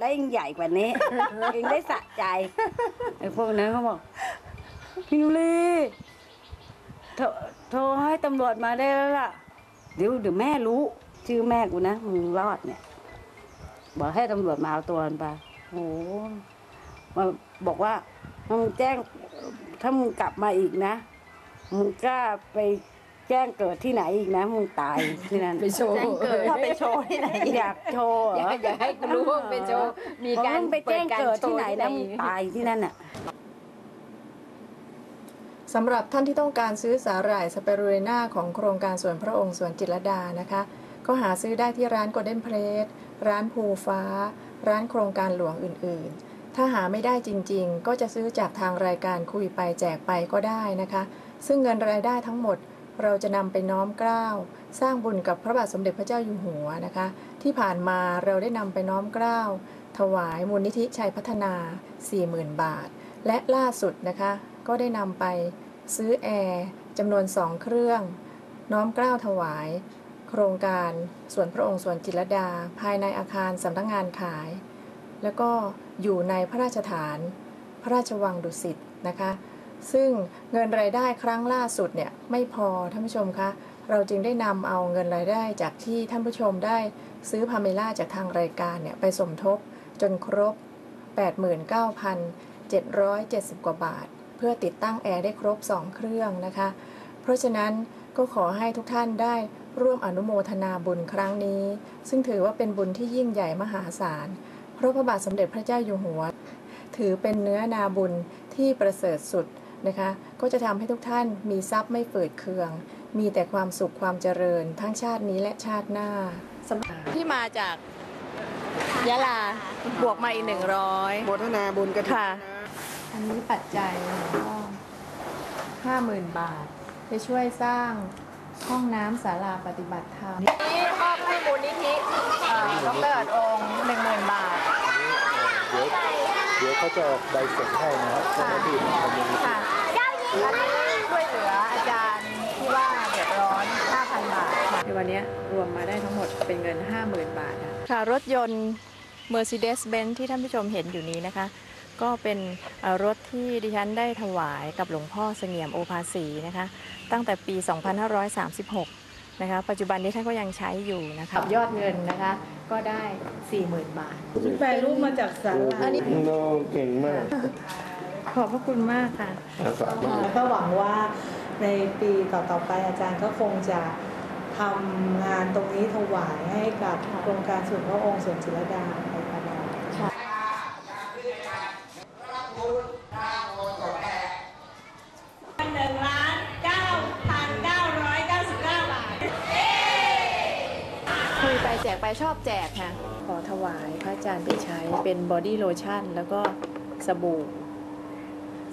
ได้ยิ่งใหญ่กว่านี้เองได้สะใจไอ้พวกนั้นเขาบอกพี่นุลีโทรโทรให้ตำรวจมาได้แล้วล่ะ เดี๋ยวเดี๋ยวแม่รู้ ชื่อแม่กูนะมึงรอดเนี่ย บอกให้ตำรวจมาเอาตัวมันไปโอ้โหมาบอกว่ามึงแจ้งถ้ามึงกลับมาอีกนะมึงกล้าไป แจ้งเกิดที่ไหนอีกนะมึงตายที่นั่น ไปโชว์ถ้าไปโชว์ที่ไหนอยากโชว์เหรอยาอกอยากให้คุณรู้ว่าไปโชว์มีการมึงไปแจ้งเกิดที่ไหนนะเปิมึดงการโชว์ตายที่นั่นอะสำหรับท่านที่ต้องการซื้อสาหร่ายสเปรูเรน่าของโครงการสวนพระองค์สวนจิตรลดานะคะ ก็หาซื้อได้ที่ร้าน Golden Plate ร้านภูฟ้า ร้านโครงการหลวงอื่น ๆ ถ้าหาไม่ได้จริง ๆ ก็จะซื้อจากทางรายการคุยไปแจกไปก็ได้นะคะ ซึ่งเงินรายได้ทั้งหมด เราจะนำไปน้อมเกล้าสร้างบุญกับพระบาทสมเด็จพระเจ้าอยู่หัวนะคะ ที่ผ่านมาเราได้นำไปน้อมเกล้าถวายมูลนิธิชัยพัฒนา 40,000 บาท และล่าสุดนะคะ ก็ได้นำไปซื้อแอร์จำนวนสองเครื่อง น้อมเกล้าถวาย โครงการสวนพระองค์สวนจิตรดา ภายในอาคารสำนักงานขาย แล้วก็อยู่ในพระราชฐาน พระราชวังดุสิตนะคะ ซึ่งเงินรายได้ครั้งล่าสุดเนี่ยไม่พอท่านผู้ชมคะเราจึงได้นำเอาเงินรายได้จากที่ท่านผู้ชมได้ซื้อพาเมล่าจากทางรายการเนี่ยไปสมทบจนครบ 89,770 กว่าบาท เพื่อติดตั้งแอร์ได้ครบ 2 เครื่องนะคะ เพราะฉะนั้นก็ขอให้ทุกท่านได้ร่วมอนุโมทนาบุญครั้งนี้ ซึ่งถือว่าเป็นบุญที่ยิ่งใหญ่มหาศาลเพราะพระบาทสมเด็จพระเจ้าอยู่หัว ถือเป็นเนื้อนาบุญที่ประเสริฐสุด นะคะ ก็จะทำให้ทุกท่านมีทรัพย์ไม่ฝืดเคือง มีแต่ความสุขความเจริญ ทั้งชาตินี้และชาติหน้าที่มาจากยะลาบวกมาอีกหนึ่งร้อยโมทนาบุญกันค่ะอันนี้ปัจจัยก็ห้าหมื่นบาทจะช่วยสร้างห้องน้ำศาลาปฏิบัติธรรมนี่มอบให้มูลนิธิเอ่อดรอัดองค์หนึ่งหมื่นบาท เดี๋ยวเดี๋ยวเขาจะออกใบเสร็จให้นะครับเจ้าหน้าที่ของมูลนิธิ ค่ะอันนี้ช่วยเหลืออาจารย์ที่ว่าเดือดร้อน 5,000 บาทค่ะ ในวันนี้ร วมมาได้ทั้งหมดเป็นเงิน 50,000 บาทค่ะค่ะรถยนต์ Mercedes-Benz ที่ท่านผู้ชมเห็นอยู่นี้นะคะ ก็เป็นเอ่อรถที่ดิฉันได้ถวายกับหลวงพ่อเสงี่ยมโอภาสีนะคะ ตั้งแต่ปี 2536 นะคะ ปัจจุบันนี้ท่านก็ยังใช้อยู่นะคะกับยอดเงินนะคะ ก็ได้ 40,000 บาทแปลรูปมาจากสาราอันนี้โน้เก่งมาก ขอบพระคุณมากค่ะอาสามาแล้วก็หวังว่าในปีต่อๆไปอาจารย์ก็คงจะ ทำงานตรงนี้ถวายให้กับโครงการส่วนพระองค์ส่วนจิรดาไปตลอดคุยไปแจกไปชอบแจกค่ะ ขอถวายพระอาจารย์ไปใช้เป็นบอดี้โลชั่น แล้วก็สบู่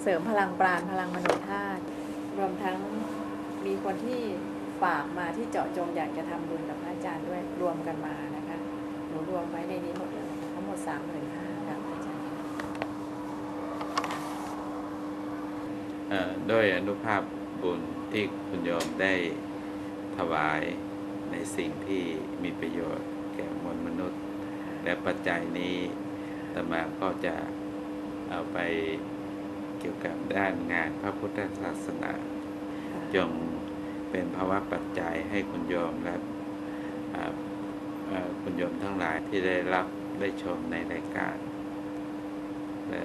เสริมพลังปราณพลังมโนธาตุรวมทั้งมีคนที่ ฝากมาที่เจาะจงอยากจะทำบุญกับพระอาจารย์ด้วยรวมกันมานะคะหนูรวมไว้ในนี้หมดเลยทั้งหมดสามหมื่นห้าค่ะพระอาจารย์เอ่อด้วยอนุภาพบุญที่คุณโยมได้ถวายในสิ่งที่มีประโยชน์แก่มวลมนุษย์ และปัจจัยนี้อาตมาก็จะเอาไปเกี่ยวกับด้านงานพระพุทธศาสนาจง เป็นภาวะปัจจัยให้คุณโยมและคุณโยมทั้งหลายที่ได้รับได้ชมในรายการและ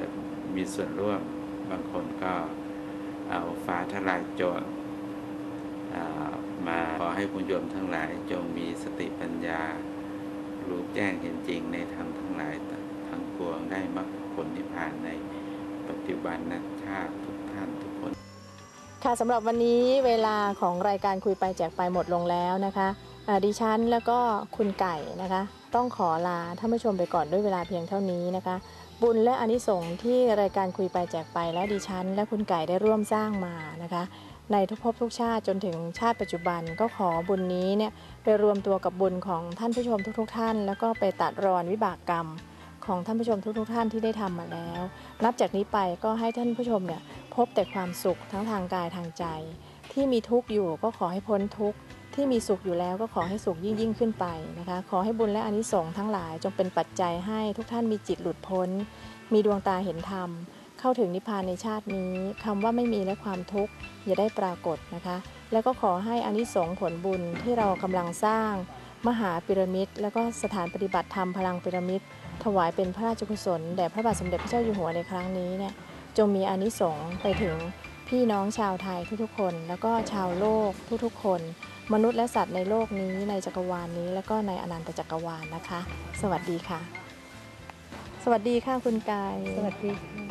มีส่วนร่วมบางคนก็เอาฟ้าทลายโจรมาขอให้คุณโยมทั้งหลายจงมีสติปัญญา รู้แจ้งเห็นจริงในธรรมทั้งหลายทั้งปวงได้มรรคผลนิพพานในปัจจุบันนัชาติทุกท่านทุกคน ค่ะสำหรับวันนี้เวลาของรายการคุยไปแจกไปหมดลงแล้วนะคะดิฉันแล้วก็คุณไก่นะคะ ต้องขอลาท่านผู้ชมไปก่อนด้วยเวลาเพียงเท่านี้นะคะ บุญและอานิสงส์ที่รายการคุยไปแจกไปและดิฉัน และคุณไก่ได้ร่วมสร้างมานะคะ ในทุกภพทุกชาติจนถึงชาติปัจจุบันก็ขอบุญนี้เนี่ยไปรวมตัวกับบุญของท่านผู้ชมทุก ๆ ท่าน แล้วก็ไปตัดรอนวิบากกรรมของท่านผู้ชมทุกๆท่านที่ได้ทำมาแล้ว นับจากนี้ไปก็ให้ท่านผู้ชมเนี่ย พบแต่ความสุขทั้งทางกายทางใจ ที่มีทุกข์อยู่ก็ขอให้พ้นทุกข์ที่มีสุขอยู่แล้วก็ขอให้สุขยิ่งยิ่งขึ้นไปนะคะ ขอให้บุญและอานิสงส์ทั้งหลายจงเป็นปัจจัยให้ทุกท่านมีจิตหลุดพ้น มีดวงตาเห็นธรรม เข้าถึงนิพพานในชาตินี้คำว่าไม่มีและความทุกข์อย่าได้ปรากฏนะคะ แล้วก็ขอให้อานิสงส์ผลบุญที่เรากำลังสร้าง มหาปิรามิด แล้วก็สถานปฏิบัติธรรมพลังปิรามิด ถวายเป็นพระราชกุศลแด่พระบาทสมเด็จพระเจ้าอยู่หัวในครั้งนี้เนี่ย จงมีอนิสงส์ไปถึงพี่น้องชาวไทยทุกๆคน แล้วก็ชาวโลกทุกๆคน มนุษย์และสัตว์ในโลกนี้ในจักรวาลนี้ แล้วก็ในอนันตจักรวาลนะคะ สวัสดีค่ะ สวัสดีค่ะคุณกาย สวัสดีค่ะ